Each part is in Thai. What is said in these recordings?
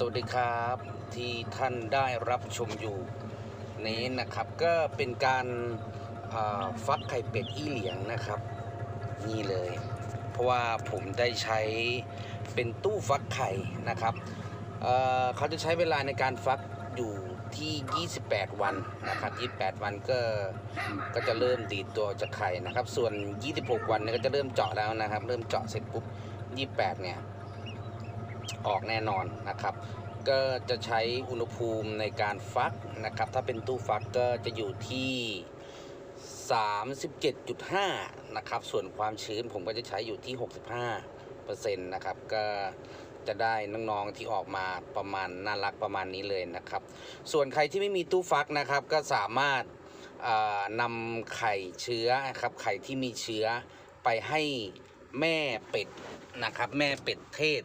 สวัสดีครับที่ท่านได้รับชมอยู่นี้นะครับก็เป็นการฟักไข่เป็ดอี้เหลียงนะครับ นี่เลย เพราะว่าผมได้ใช้เป็นตู้ฟักไข่นะครับเเขาจะใช้เวลาในการฟักอยู่ที่ 28 วันนะครับ 28 วันก็ก็จะเริ่มดีดตัวออกจากไข่นะครับ ส่วน 26 วันเนี่ยก็จะเริ่มเจาะแล้วนะครับ เริ่มเจาะเสร็จปุ๊บ 28 เนี่ย ออกแน่นอนนะครับ ก็จะใช้อุณหภูมิในการฟักนะครับ ถ้าเป็นตู้ฟักก็จะอยู่ที่ 37.5 นะครับ ส่วนความชื้นผมก็จะใช้อยู่ที่ 65%นะครับ ก็จะได้น้องๆที่ออกมาประมาณน่ารักประมาณนี้เลยนะครับ ส่วนใครที่ไม่มีตู้ฟักนะครับ ก็สามารถนำไข่เชื้อครับไข่ที่มีเชื้อไปให้แม่เป็ดนะครับ แม่เป็ดเทศ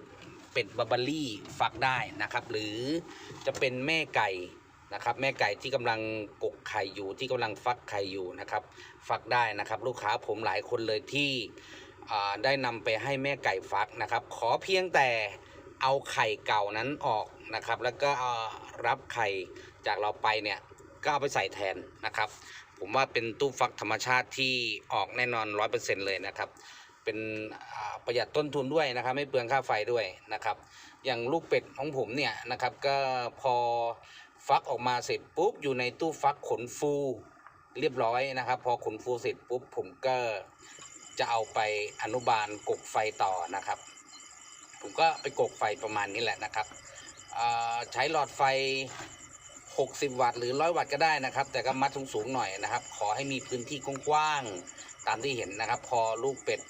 เป็ดบาบารี่ฟักได้นะครับ หรือจะเป็นแม่ไก่นะครับ แม่ไก่ที่กำลังกกไข่อยู่ที่กำลังฟักไข่อยู่นะครับ ฟักได้นะครับ ลูกค้าผมหลายคนเลยที่ได้นำไปให้แม่ไก่ฟักนะครับ ขอเพียงแต่เอาไข่เก่านั้นออกนะครับ แล้วก็รับไข่จากเราไปเนี่ยก็เอาไปใส่แทนนะครับ ผมว่าเป็นตู้ฟักธรรมชาติที่ออกแน่นอนร้อยเปอร์เซ็นเลยนะครับ เป็นประหยัดต้นทุนด้วยนะครับ ไม่เปลืองค่าไฟด้วยนะครับ อย่างลูกเป็ดของผมเนี่ยนะครับก็พอฟักออกมาเสร็จปุ๊บอยู่ในตู้ฟักขนฟูเรียบร้อยนะครับ พอขนฟูเสร็จปุ๊บผมก็จะเอาไปอนุบาลกกไฟต่อนะครับ ผมก็ไปกกไฟประมาณนี้แหละนะครับใช้หลอดไฟ 60 วัตต์หรือ 100 วัตต์ก็ได้นะครับ แต่ก็มัดสูงๆหน่อยนะครับ ขอให้มีพื้นที่กว้างๆ ตามที่เห็นนะครับ พอลูกเป็ด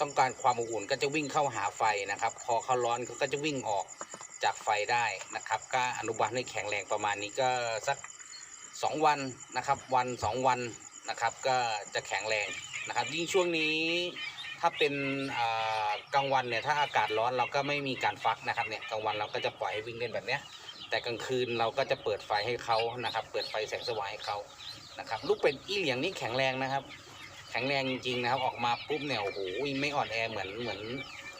ต้องการความอบอุ่นก็จะวิ่งเข้าหาไฟนะครับ พอเขาร้อนเขาก็จะวิ่งออกจากไฟได้นะครับ ก็อนุบาลให้แข็งแรงประมาณนี้ก็สัก 2 วันนะครับ วัน 2 วันนะครับ ก็จะแข็งแรงนะครับ ยิ่งช่วงนี้ถ้าเป็นกลางวันเนี่ยถ้าอากาศร้อนเราก็ไม่มีการฟักนะครับเนี่ยกลางวันเราก็จะปล่อยให้วิ่งเล่นแบบเนี้ยแต่กลางคืนเราก็จะเปิดไฟให้เขานะครับ เปิดไฟแสงสว่างให้เขา นะครับ ลูกเป็ดอี้เหลียงนี่แข็งแรงนะครับ แข็งแรงจริงๆนะครับ ออกมาปุ๊บเนี่ยโอ้โหไม่อ่อนแอเหมือนเหมือน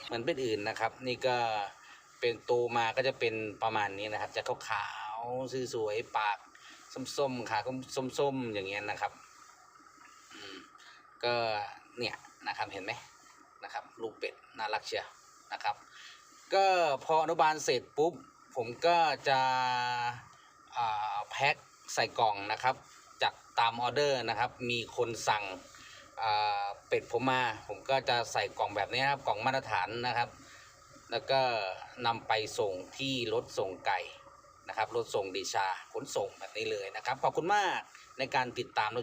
เหมือนเป็ดอื่นนะครับ นี่ก็เป็นโตมาก็จะเป็นประมาณนี้นะครับ จะขาวๆสวยๆปากส้มๆขาส้มๆอย่างเงี้ยนะครับก็เนี่ยนะครับเห็นไหมนะครับ ลูกเป็ดน่ารักเชียวนะครับ ก็พออนุบาลเสร็จปุ๊บ ผมก็จะแพ็คใส่กล่องนะครับ จากตามออเดอร์นะครับ มีคนสั่งเป็ดผมมา ผมก็จะใส่กล่องแบบนี้นะครับ กล่องมาตรฐานนะครับ แล้วก็นำไปส่งที่รถส่งไก่นะครับ รถส่งดีชาขนส่งแบบนี้เลยนะครับ ขอบคุณมากในการติดตามรถ